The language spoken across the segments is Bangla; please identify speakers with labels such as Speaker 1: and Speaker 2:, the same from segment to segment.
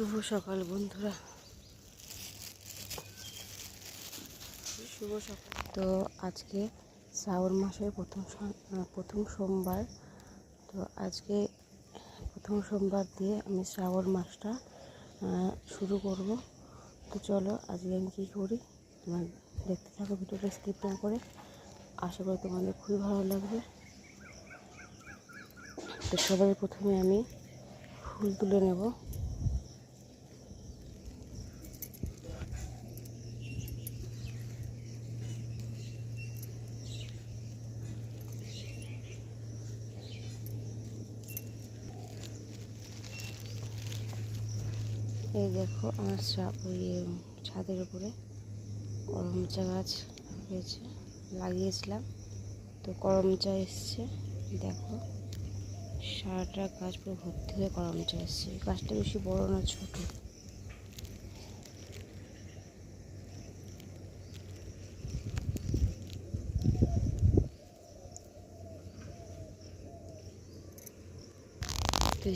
Speaker 1: শুভ সকাল, বন্ধুরা। শুভ সকাল। তো আজকে শ্রাবণ মাসের প্রথম প্রথম সোমবার। তো আজকে প্রথম সোমবার দিয়ে আমি শ্রাবণ মাসটা শুরু করব। তো চলো আজকে আমি কী করি? তোমার দেখতে থাকো, ভিডিওটা স্কিপ না করে। আশা করি তোমাদের খুবই ভালো লাগবে। তো সবাই প্রথমে আমি ফুল তুলে নেব। এই দেখো আমার ওই ছাদের উপরে করমচা গাছ হয়েছে, লাগিয়েছিলাম। তো করমচা এসছে, দেখো। সারাটা গাছ পুরো ভর্তি হয়ে করমচা এসছে। গাছটা বেশি বড় না, ছোট।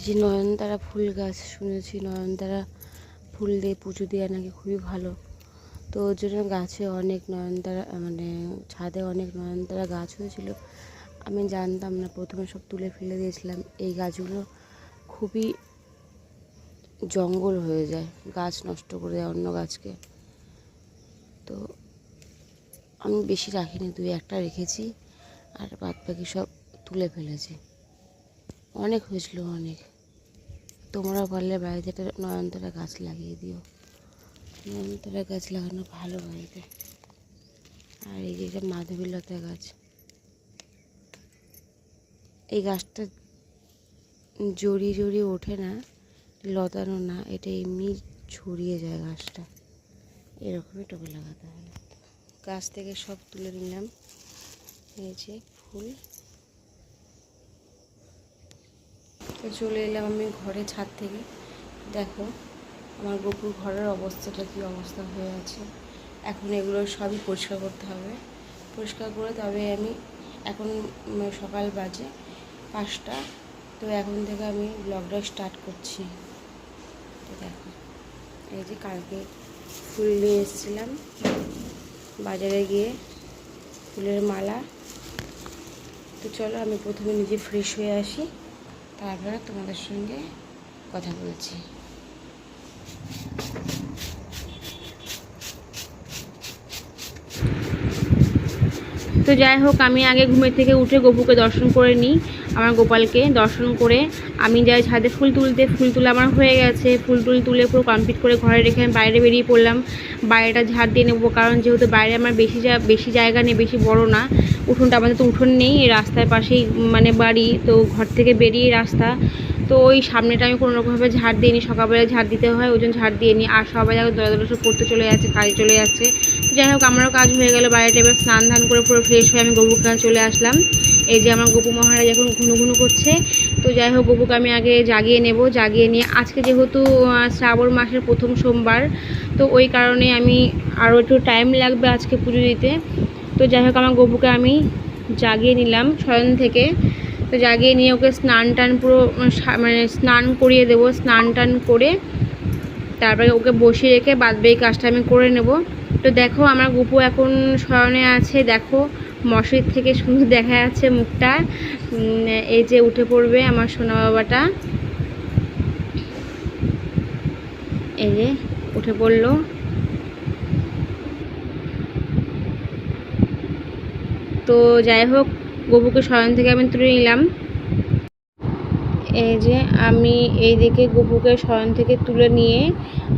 Speaker 1: যে নয়নতারা ফুল গাছ শুনেছি, নয়নতারা ফুল দিয়ে পুজো দেওয়া নাকি খুবই ভালো। তো ওর জন্য গাছে অনেক নয়নতারা মানে ছাদে অনেক নয়নতারা গাছ হয়েছিল। আমি জানতাম না, প্রথমে সব তুলে ফেলে দিয়েছিলাম। এই গাছগুলো খুবই জঙ্গল হয়ে যায়, গাছ নষ্ট করে দেয় অন্য গাছকে। তো আমি বেশি রাখিনি, দুই একটা রেখেছি, আর বাদ বাকি সব তুলে ফেলেছি। অনেক হয়েছিল অনেক। তোমরাও পারলে বাড়িতে একটা নয়নতারা গাছ লাগিয়ে দিও। নয়নতারা গাছ লাগানো ভালো বাড়িতে। আর এই যে মাধবীলতা গাছ। এই গাছটা জড়িয়ে জড়িয়ে ওঠে না, লতানো না, এটা এমনি ছড়িয়ে যায় গাছটা। এরকমই টবে লাগাতে হবে গাছ থেকে সব তুলে নিলাম। এই যে ফুল। তো চলে এলাম আমি ঘরে ছাদ থেকে। দেখো, আমার গপুর ঘরের অবস্থাটা কি অবস্থা হয়ে আছে। এখন এগুলো সবই পরিষ্কার করতে হবে। পরিষ্কার করে তবে আমি এখন সকাল বাজে পাঁচটা। তো এখন থেকে আমি ব্লগটা স্টার্ট করছি। তো দেখো, এই যে কালকে ফুল নিয়ে এসেছিলাম। বাজারে গিয়ে ফুলের মালা। তো চলো আমি প্রথমে নিজে ফ্রেশ হয়ে আসি। তারপরে তোমাদের সঙ্গে কথা বলছি।
Speaker 2: তো যাই হোক, আমি আগে ঘুমের থেকে উঠে গপুকে দর্শন করে নিই, আমার গোপালকে দর্শন করে। আমি যাই ছাদে ফুল তুলতে, ফুল তুলে আমার হয়ে গেছে। ফুল টুল তুলে পুরো কমপ্লিট করে ঘরে রেখে আমি বাইরে বেরিয়ে পড়লাম। বাইরেটা ঝাড় দিয়ে নেব, কারণ যেহেতু বাইরে আমার বেশি বেশি জায়গা নেই, বেশি বড় না উঠোনটা আমাদের তো উঠোন নেই রাস্তার পাশেই মানে বাড়ি, তো ঘর থেকে বেরিয়ে রাস্তা। তো ওই সামনেটা আমি কোনো রকমভাবে ঝাড় দিইনি, সকালবেলা ঝাড় দিতে হয়, ওই জন্য ঝাড় দিয়ে নিই আর সবাই আগে দলা দলা সব পড়তে চলে যাচ্ছে, কাজে চলে যাচ্ছে। যাই হোক, আমারও কাজ হয়ে গেল বাইরেটা এবার স্নান ধান করে পুরো ফ্রেশ হয়ে আমি গবুর কাছে চলে আসলাম। এই যে আমার গপু মহারাজ এখন ঘুনু ঘুনু করছে। তো যাই হোক, গপুকে আমি আগে জাগিয়ে নেব, জাগিয়ে নিয়ে আজকে যেহেতু শ্রাবণ মাসের প্রথম সোমবার, তো ওই কারণে আমি আরও একটু টাইম লাগবে আজকে পুজো দিতে। তো যাই হোক, আমার গপুকে আমি জাগিয়ে নিলাম শয়ন থেকে। তো জাগিয়ে নিয়ে ওকে স্নান টান পুরো মানে স্নান করিয়ে দেবো, স্নান টান করে। তারপরে ওকে বসিয়ে রেখে বাদ বাকি কাজটা আমি করে নেব। তো দেখো, আমার গুপু এখন শয়নে আছে। দেখো, মশারির থেকে সুন্দর দেখা যাচ্ছে মুখটা। এই যে উঠে পড়বে আমার সোনা বাবাটা। এই যে উঠে পড়ল। তো যাই হোক, গবুকে শয়ন থেকে আমি তুলে নিলাম। এই যে আমি এইদিকে গপুকে শয়ন থেকে তুলে নিয়ে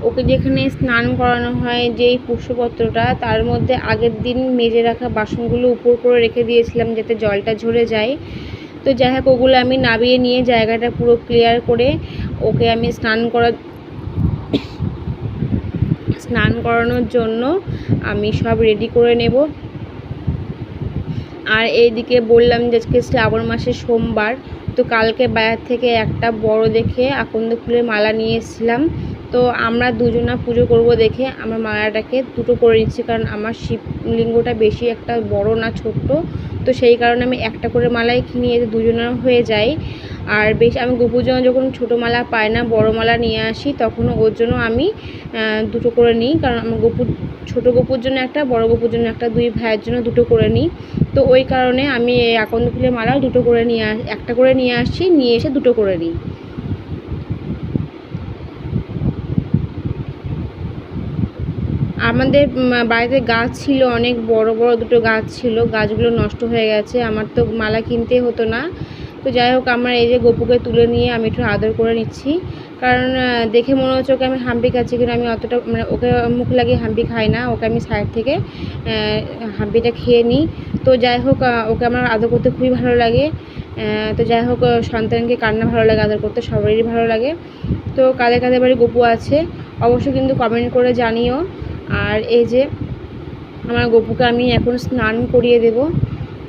Speaker 2: ওকে যেখানে স্নান করানো হয় যেই পুষ্পপত্রটা, তার মধ্যে আগের দিন মেজে রাখা বাসনগুলো উপর করে রেখে দিয়েছিলাম যাতে জলটা ঝরে যায়। তো যাই হোক, ওগুলো আমি নাবিয়ে নিয়ে জায়গাটা পুরো ক্লিয়ার করে ওকে আমি স্নান করা, স্নান করানোর জন্য আমি সব রেডি করে নেব। আর এইদিকে বললাম যে আজকে শ্রাবণ মাসে সোমবার, তো কালকে বাজার থেকে একটা বড় দেখে আকন্দ ফুলের মালা নিয়ে এসেছিলাম। তো আমরা দুজনা পুজো করব দেখে আমরা মালাটাকে দুটো করে নিচ্ছি, কারণ আমার শিবলিঙ্গটা বেশি একটা বড় না ছোট্ট। তো সেই কারণে আমি একটা করে মালাই কিনি এতে দুজনের হয়ে যায় আর বেশ, আমি গোপুর জন্য যখন ছোটো মালা পাই না, বড় মালা নিয়ে আসি তখন ওর জন্য আমি দুটো করে নিই। কারণ আমার গোপুর ছোটো গোপুর জন্য একটা, বড় গোপুর জন্য একটা, দুই ভাইয়ের জন্য দুটো করে নিই। তো ওই কারণে আমি এই আকন্দ ফুলের মালা দুটো করে নিয়ে একটা করে নিয়ে আসি, নিয়ে এসে দুটো করে নিই। আমাদের বাড়িতে গাছ ছিল, অনেক বড় বড় দুটো গাছ ছিল, গাছগুলো নষ্ট হয়ে গেছে, আমার তো মালা কিনতে হতো না। তো যাই হোক, আমার এই যে গপুকে তুলে নিয়ে আমি একটু আদর করে নিচ্ছি। কারণ দেখে মনে হচ্ছে ওকে আমি হাম্পি খাচ্ছি কিন্তু আমি অতটা মানে ওকে মুখ লাগিয়ে হাম্পি খাই না, ওকে আমি সাইড থেকে হাম্পিটা খেয়ে নিই। তো যাই হোক ওকে আমার আদর করতে খুবই ভালো লাগে। তো যাই হোক সন্তানকে কান্না ভালো লাগে, আদর করতে সবারই ভালো লাগে। তো কাদের কাদের বাড়ি গপু আছে। অবশ্যই কিন্তু কমেন্ট করে জানিও আর এই যে আমার গপুকে আমি এখন স্নান করিয়ে দেব।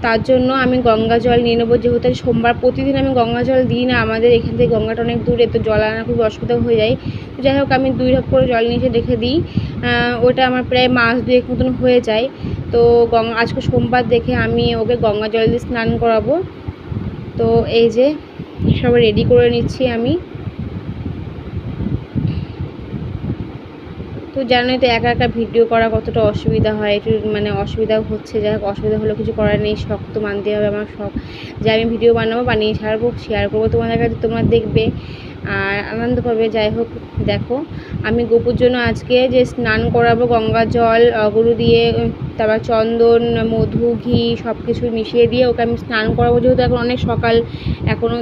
Speaker 2: তার জন্য আমি গঙ্গা জল নিয়ে নেব। যেহেতু সোমবার প্রতিদিন আমি গঙ্গা জল দিই না, আমাদের এখান থেকে গঙ্গাটা অনেক দূরে, তো জল আনা খুব অসুবিধা হয়ে যায়। তো যাই হোক, আমি দুই ঢাক করে জল নিয়ে এসে রেখে দিই। ওটা আমার প্রায় মাস দুয়েক মতন হয়ে যায়। তো গঙ্গা, আজকে সোমবার দেখে আমি ওকে গঙ্গা জল দিয়ে স্নান করাবো। তো এই যে সব রেডি করে নিচ্ছি আমি। তো জানোই তো একা একা ভিডিও করা কতটা অসুবিধা হয়, একটু মানে অসুবিধা হচ্ছে। যাই হোক, অসুবিধা হলেও কিছু করার নেই, শখ তো মানতে হবে আমার শখ। যে আমি ভিডিও বানাবো, বানিয়ে ছাড়বো শেয়ার করব তোমাদের কাছে, তোমরা দেখবে। আর আনন্দ পাবে, যাই হোক, দেখো। আমি গোপুর জন্য আজকে যে স্নান করাবো, গঙ্গা জল অগরু দিয়ে তারপর চন্দন, মধু, ঘি সব কিছু মিশিয়ে দিয়ে ওকে আমি স্নান করাবো, যেহেতু এখন অনেক সকাল এখনও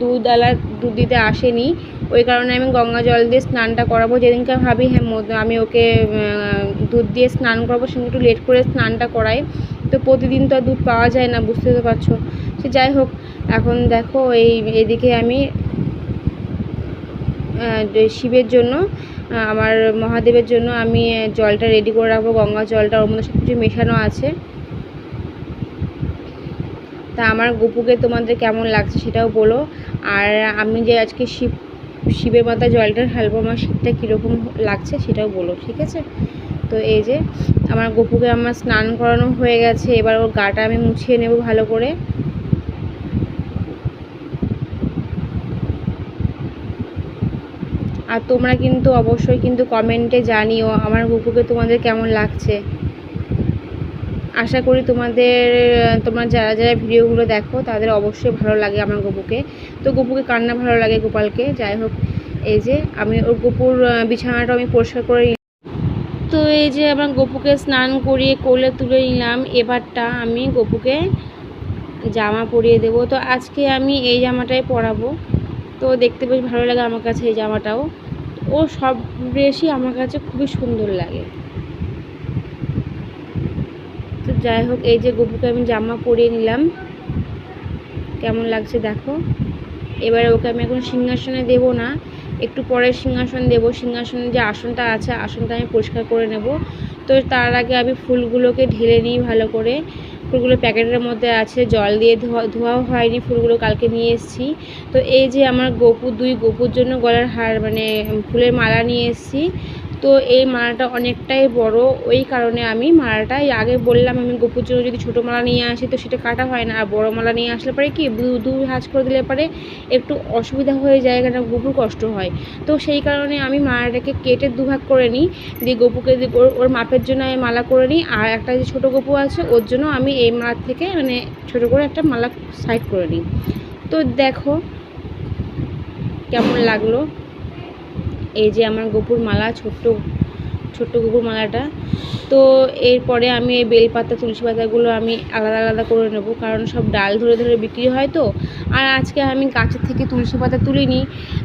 Speaker 2: দুধ আলা দুধ দিতে আসেনি। ওই কারণে আমি গঙ্গা জল দিয়ে স্নানটা করাবো। যেদিনকে ভাবি হ্যাঁ আমি ওকে দুধ দিয়ে স্নান করাবো সেদিন একটু লেট করে স্নানটা করাই তো প্রতিদিন তো আর দুধ পাওয়া যায় না, বুঝতে তো পারছ। সে যাই হোক, এখন দেখো এই এদিকে আমি শিবের জন্য আমার মহাদেবের জন্য আমি জলটা রেডি করে রাখব। গঙ্গা জলটা ওর মধ্যে সব কিছু মেশানো আছে। তা আমার গপুকে তোমাদের কেমন লাগছে সেটাও বলো। আর আমি যে আজকে শিব, শিবের মাথায় জলটা ঢালবো আমার শীতটা কীরকম লাগছে সেটাও বলো, ঠিক আছে? তো এই যে, আমার গপুকে আমার স্নান করানো হয়ে গেছে, এবার ওর গাটা আমি মুছিয়ে নেব ভালো করে। আর তোমরা কিন্তু অবশ্যই কিন্তু কমেন্টে জানিও আমার গপুকে তোমাদের কেমন লাগছে। আশা করি তোমাদের, তোমার যারা যারা ভিডিওগুলো দেখো, তাদের অবশ্যই ভালো লাগে আমার গপুকে। তো গপুকে কান্না ভালো লাগে গোপালকে? যাই হোক, এই যে আমি ওর গপুর বিছানাটা আমি পরিষ্কার করে। তো এই যে আমার গপুকে স্নান করিয়ে কোলে তুলে নিলাম। এবারটা আমি গপুকে জামা পরিয়ে দেব। তো আজকে আমি এই জামাটাই পরাবো। তো দেখতে বেশ ভালো লাগে আমার কাছে এই জামাটাও। ও সব ড্রেসই আমার কাছে খুবই সুন্দর লাগে। তো যাই হোক, এই যে গপুকে আমি জামা পরিয়ে নিলাম। কেমন লাগছে দেখো। এবারে ওকে আমি এখন সিংহাসনে দেব না, একটু পরে সিংহাসন দেব। সিংহাসনে যে আসনটা আছে, আসনটা আমি পরিষ্কার করে নেব। তো তার আগে আমি ফুলগুলোকে ঢেলে নিই ভালো করে। ফুলগুলো প্যাকেটের মধ্যে আছে, জল দিয়ে ধোয়া, ধোয়াও হয়নি, ফুলগুলো কালকে নিয়ে এসেছি। তো এই যে আমার গপু, দুই গপুর জন্য গলার হার মানে ফুলের মালা নিয়ে এসেছি। তো এই মালাটা অনেকটাই বড়। ওই কারণে আমি মালাটা এই আগে বললাম আমি গপুর জন্য যদি ছোটো মালা নিয়ে আসি তো সেটা কাটা হয় না। আর বড়ো মালা নিয়ে আসলে পরে কি দু ভাঁজ করে দিলে পরে একটু অসুবিধা হয়ে যায়, কেন গপুর কষ্ট হয়। তো সেই কারণে আমি মালাটাকে কেটে দুভাগ করে নিই। দিয়ে গপুকে ওর মাপের জন্য আমি মালা করে নিই। আর একটা যে ছোটো গপু আছে, ওর জন্য আমি এই মালার থেকে মানে ছোটো করে একটা মালা সাইড করে নিই। তো দেখো কেমন লাগল। এই যে আমার গপুর মালা ছোট্ট ছোট্ট গপুর মালাটা তো এরপরে আমি এই বেলপাতা, তুলসী পাতাগুলো আমি আলাদা আলাদা করে নেব, কারণ সব ডাল ধরে ধরে বিক্রি হয় তো। আর আজকে আমি গাছের থেকে তুলসী পাতা তুলিনি,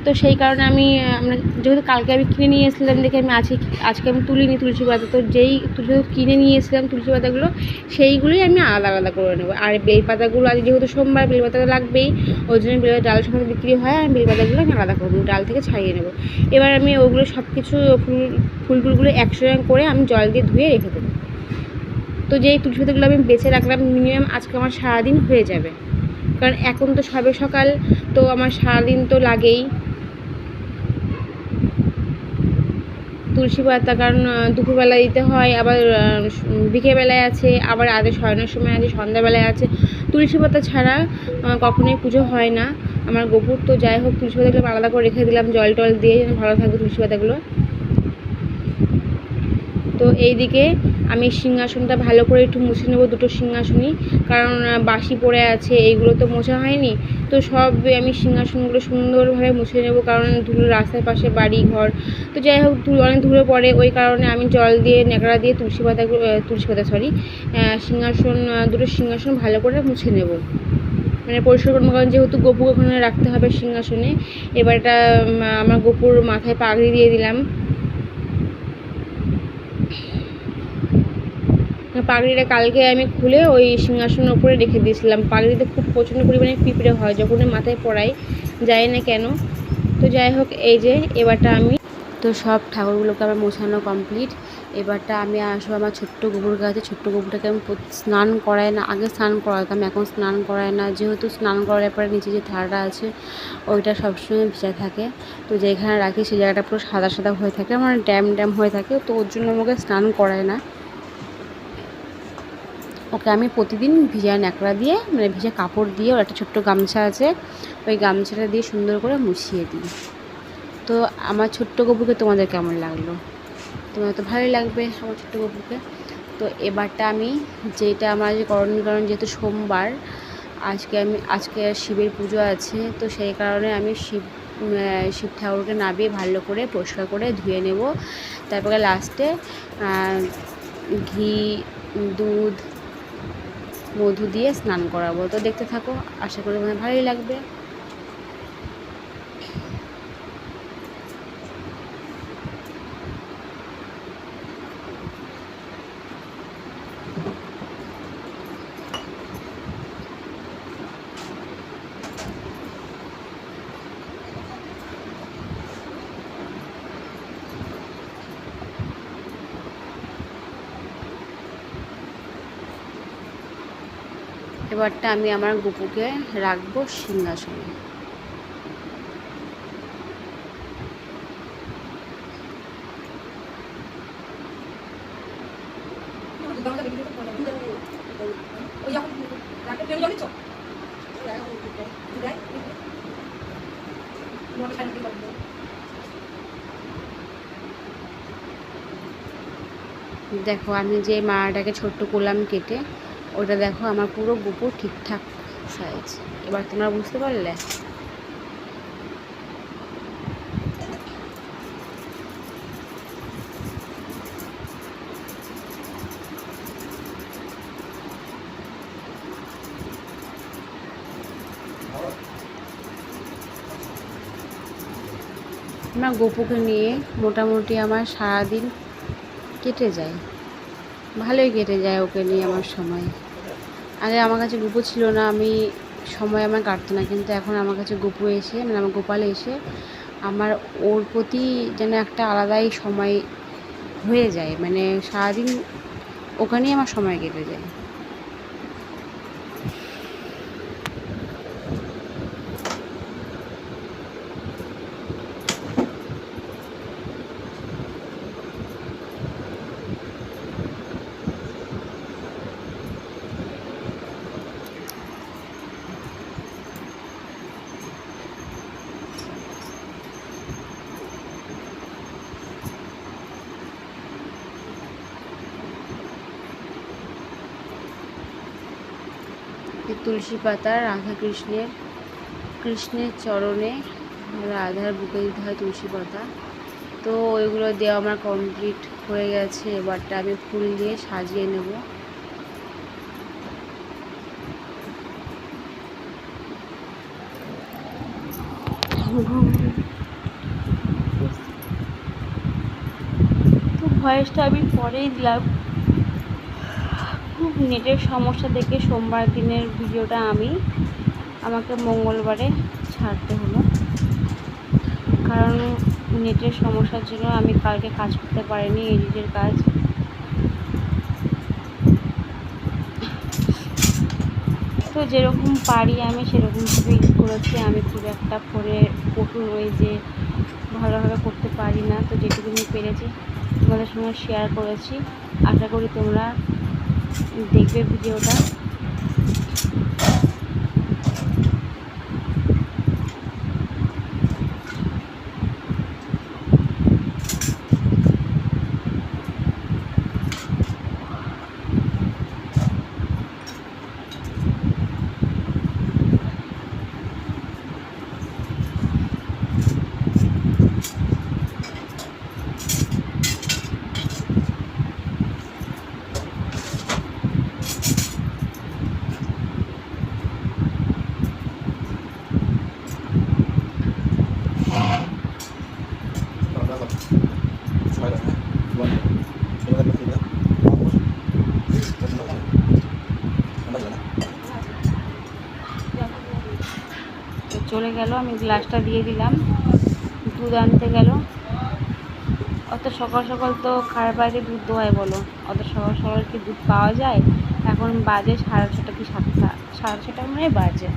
Speaker 2: তো সেই কারণে আমি, আমরা যেহেতু কালকে আমি কিনে নিয়ে এসেছিলাম দেখে আমি আজকে আজকে আমি তুলিনি তুলসী পাতা। তো যেই তুলসী কিনে নিয়ে এসেছিলাম তুলসী পাতাগুলো, সেইগুলোই আমি আলাদা আলাদা করে নেব। আর বেলপাতাগুলো আজ যেহেতু সোমবার, বেলপাতা তো লাগবেই, ওই জন্য বেল, ডাল সময় বিক্রি হয়, আর বেলপাতাগুলো আমি আলাদা করে নেব, ডাল থেকে ছাড়িয়ে নেব। এবার আমি ওগুলো সব কিছু ফুল ফুল টুলগুলো একসঙ্গে করে আমি জল দিয়ে ধুয়ে রেখে দেবো। তো যেই তুলসী পাতাগুলো আমি বেছে রাখলাম মিনিমাম আজকে আমার সারাদিন হয়ে যাবে। কারণ এখন তো সবে সকাল, তো আমার সারাদিন তো লাগেই। তুলসী পাতা কারণ দুপুরবেলা দিতে হয়, আবার বিকেলবেলায় আছে, আবার আগে শয়নের সময় আছে, সন্ধ্যাবেলায় আছে। তুলসী পাতা ছাড়া কখনোই পুজো হয় না। আমার গোপুর তো যাই হোক তুলসী পাতাগুলো আলাদা করে রেখে দিলাম, জল টল দিয়ে যেন ভালো থাকবে তুলসী পাতাগুলো তো এইদিকে আমি সিংহাসনটা ভালো করে একটু মুছে নেব, দুটো সিংহাসনই। কারণ বাসি পড়ে আছে, এইগুলো তো মোছা হয়নি। তো সব আমি সিংহাসনগুলো সুন্দরভাবে মুছে নেব, কারণ ধুলো রাস্তার পাশে বাড়ি, ঘর। তো যাই হোক অনেক ধুলো পড়ে, ওই কারণে আমি জল দিয়ে, ন্যাকড়া দিয়ে তুলসী পাতাগুলো তুলসী পাতা সরি সিংহাসন দুটো সিংহাসন ভালো করে মুছে নেব। মানে পরিষ্কার করব, কারণ যেহেতু গপুকে ওখানে রাখতে হবে সিংহাসনে, এবার এটা আমার গপুর মাথায় পাগড়ি দিয়ে দিলাম। পাগড়িটা কালকে আমি খুলে ওই সিংহাসনের উপরে রেখে দিয়েছিলাম। পাগড়িতে খুব প্রচণ্ড পরিমাণে পিঁপড়ে হয়, যখন মাথায় পড়াই যায় না কেন? তো যাই হোক, এই যে এবারটা আমি তো সব ঠাকুরগুলোকে আমার মোছানো কমপ্লিট। এবারটা আমি আসব আমার ছোট্ট গোবর গাছে ছোট্ট গোবরটাকে আমি স্নান করাই না, আগে স্নান করাতাম, এখন স্নান করাই না। যেহেতু স্নান করার পরে নিচে যে থালাটা আছে, ওইটা সবসময় ভিজা থাকে। তো যেখানে রাখি, সেই জায়গাটা পুরো সাদা সাদা হয়ে থাকে আমার ড্যাম ড্যাম হয়ে থাকে। তো ওর জন্য আমাকে স্নান করায় না। ওকে আমি প্রতিদিন ভিজা ন্যাকড়া দিয়ে মানে ভিজা কাপড় দিয়ে, ওর একটা ছোট্ট গামছা আছে, ওই গামছাটা দিয়ে সুন্দর করে মুছিয়ে দিই। তো আমার ছোট্ট গপুকে তোমাদের কেমন লাগল? তোমার তো ভালোই লাগবে আমার ছোট্ট গপুকে। তো এবারটা আমি যেটা আমার যে করণীয়, কারণ যেহেতু সোমবার, আজকে আমি, আজকে শিবের পুজো আছে, তো সেই কারণে আমি শিব শিব ঠাকুরকে নাবিয়ে ভালো করে পরিষ্কার করে ধুয়ে নেব। তারপরে লাস্টে ঘি দুধ মধু দিয়ে স্নান করাবো। তো দেখতে থাকো আশা করি তোমাদের ভালোই লাগবে। এবারটা আমি আমার গুপুকে রাখব সিংহাসনে। দেখো আমি যে মাটাকে ছোট্ট করলাম কেটে ওটা দেখো, আমার পুরো গুপু ঠিকঠাক সাইজ এবার তোমরা বুঝতে পারলে? আমার গপুকে নিয়ে মোটামুটি আমার সারাদিন কেটে যায়। ভালোই কেটে যায় ওকে নিয়ে আমার সময়। আগে আমার কাছে গুপু ছিল না, আমি সময় আমার কাটতো না, কিন্তু এখন আমার কাছে গুপু এসে মানে আমার গোপাল এসে আমার ওর প্রতি যেন একটা আলাদাই সময় হয়ে যায় মানে সারাদিন ওখানেই আমার সময় কেটে যায়। তুলসী পাতা রাধা কৃষ্ণের কৃষ্ণের চরণে রাধার বুকে দিতে হয় তুলসী পাতা। তো ওইগুলো দেওয়া আমার কমপ্লিট হয়ে গেছে। এবারটা আমি ফুল দিয়ে সাজিয়ে নেব। তো ভয়েসটা আমি পরেই দিলাম। নেটের সমস্যা দেখে সোমবার দিনের ভিডিওটা আমি আমাকে মঙ্গলবারে ছাড়তে হলো। কারণ নেটের সমস্যার জন্য আমি কালকে কাজ করতে পারিনি, এডিটের কাজ। তো যেরকম পারি আমি সেরকমভাবেই করেছি। আমি খুব একটা ফোনে কঠোর ওই যে ভালোভাবে করতে পারি না।
Speaker 3: তো যেটুকু আমি পেরেছি, তোমাদের সঙ্গে শেয়ার করেছি। আশা করি তোমরা দেখবে ভিডিওটা তো চলে গেল, আমি গ্লাসটা দিয়ে দিলাম। দুধ আনতে গেল। অত সকাল সকাল তো খার বাড়িতে দুধ দোয়ায় বলো। অত সকাল সকাল কি দুধ পাওয়া যায়? এখন বাজে সাড়ে ছটা কি সাতটা? সাড়ে ছটা মানে বাজে।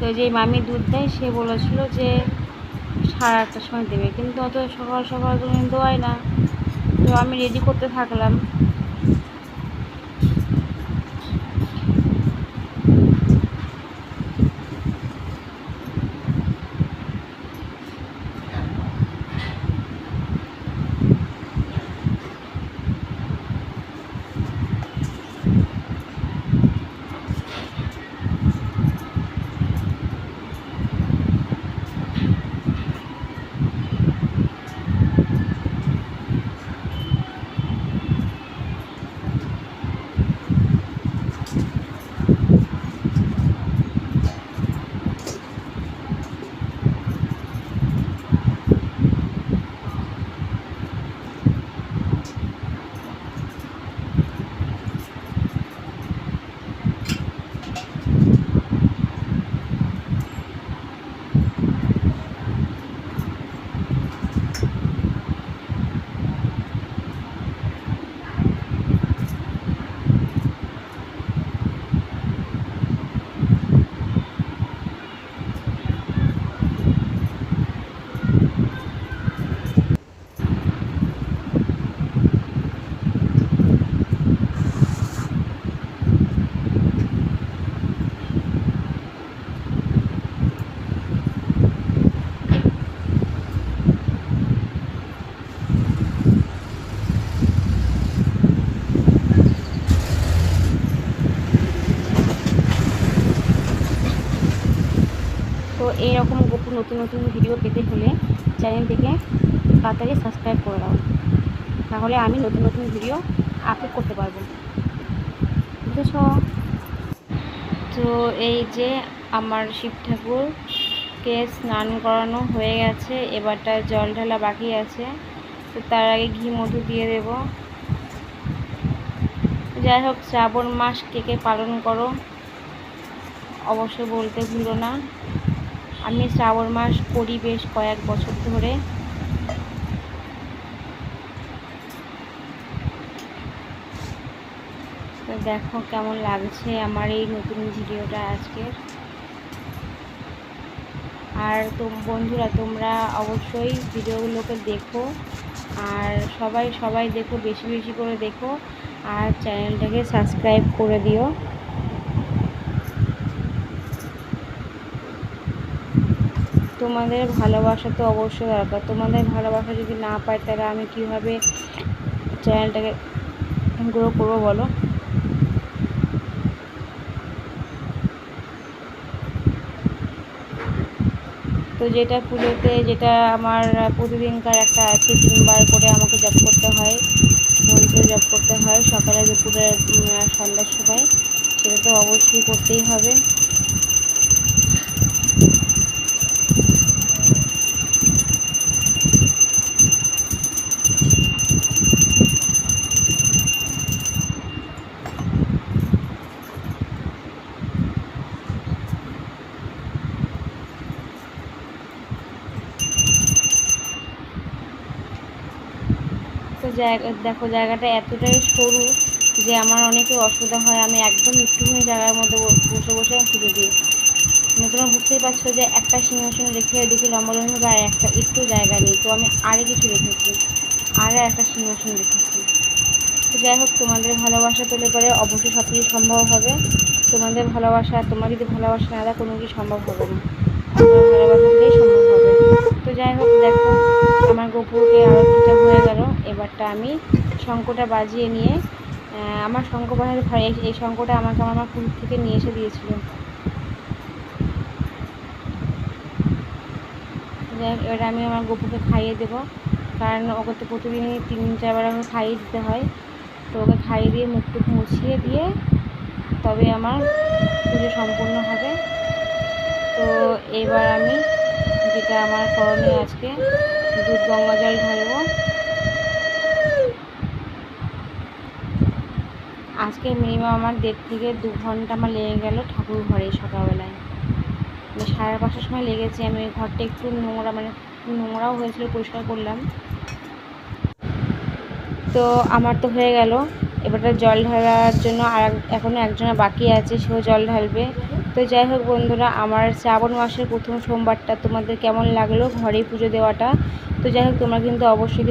Speaker 3: তো যে মামি দুধ দেয়, সে বলেছিল যে সাড়ে আটটার সময় দেবে। কিন্তু অত সকাল সকাল তুমি দোয়ায় না। তো আমি রেডি করতে থাকলাম। নতুন নতুন ভিডিও পেতে হলে চ্যানেলটিকে তাড়াতাড়ি সাবস্ক্রাইব করে দাও। তাহলে আমি নতুন নতুন ভিডিও আপলোড করতে পারব বুঝেছ? তো এই যে আমার শিব ঠাকুরকে স্নান করানো হয়ে গেছে এবারটা জল ঢালা বাকি আছে, তো তার আগে ঘি মধু দিয়ে দেব। যাই হোক, শ্রাবণ মাস কে কে পালন করো অবশ্যই বলতে ভুলো না। আমি শ্রাবণ মাস করি বেশ কয়েক বছর ধরে। দেখো কেমন লাগছে আমার এই নতুন ভিডিওটা আজকের। আর তো বন্ধুরা, তোমরা অবশ্যই ভিডিওগুলোকে দেখো। আর সবাই সবাই দেখো, বেশি বেশি করে দেখো। আর চ্যানেলটাকে সাবস্ক্রাইব করে দিও। তোমাদের ভালোবাসা তো অবশ্যই দরকার। তোমাদের ভালোবাসা যদি না পাই তাহলে আমি কীভাবে চ্যানেলটাকে গ্রো করব বলো? তো যেটা পুজোতে যেটা আমার প্রতিদিনকার একটা আছে, তিনবার করে আমাকে জব করতে হয়, মন্ত্র জব করতে হয়, সকালে দুপুরে সন্ধ্যার সময়। সেটা তো অবশ্যই করতেই হবে। জায়গা, দেখো জায়গাটা এতটাই সরু যে আমার অনেকে অসুবিধা হয়, আমি একদম একটুখানি জায়গার মধ্যে বসে বসে পুজো দিই। মানে তোমরা বুঝতেই পারছ যে একটা সিংহাসন রেখে দেখি লম্বা লম্বা আর একটা একটু জায়গা নেই, তো আমি আরে কিছু রেখেছি আর একটা সিংহাসন রেখেছি তো যাই হোক, তোমাদের ভালোবাসা পেলে পরে অবশ্যই সব কিছু সম্ভব হবে। তোমাদের ভালোবাসা, তোমার যদি ভালোবাসা না দেয়, কোনো কিছু সম্ভব হবে না। ভালোবাসা দিলেই সম্ভব হবে। তো যাই হোক, দেখো, আমার গোপুরকে আরও আরতিটা হয়ে গেল। এবারটা আমি শঙ্কটা বাজিয়ে নিয়ে আমার শঙ্খ বাজাতে ভাই এই- শঙ্কটা আমাকে আমার মা পুরীর থেকে নিয়ে এসে দিয়েছিল। যাই হোক, এবার আমি আমার গপুকে খাইয়ে দেবো। কারণ ওকে তো প্রতিদিনই তিন, চারবার আমাকে খাইয়ে দিতে হয়। তো ওকে খাইয়ে দিয়ে মুখটুক মুছিয়ে দিয়ে তবে আমার পুজো সম্পূর্ণ হবে। তো এবার আমি যেটা আমার করণীয় আজকে, দুধ গঙ্গা জল ঢালবো। আজকে মিনিমাম আমার দেড় থেকে দু ঘণ্টা আমার লেগে গেল ঠাকুর ঘরে সকালবেলায়। মানে সাড়ে পাঁচটার সময় লেগেছে, আমি ঘরটা একটু নোংরা মানে নোংরাও হয়েছিল, পরিষ্কার করলাম। তো আমার তো হয়ে গেল। এবারটা জল ঢালার জন্য আর এখনও একজনের বাকি আছে, সেও জল ঢালবে। তো যাই হোক বন্ধুরা, আমার শ্রাবণ মাসের প্রথম সোমবারটা তোমাদের কেমন লাগল ঘরে পুজো দেওয়াটা? তো যাই হোক, তোমরা কিন্তু অবশ্যই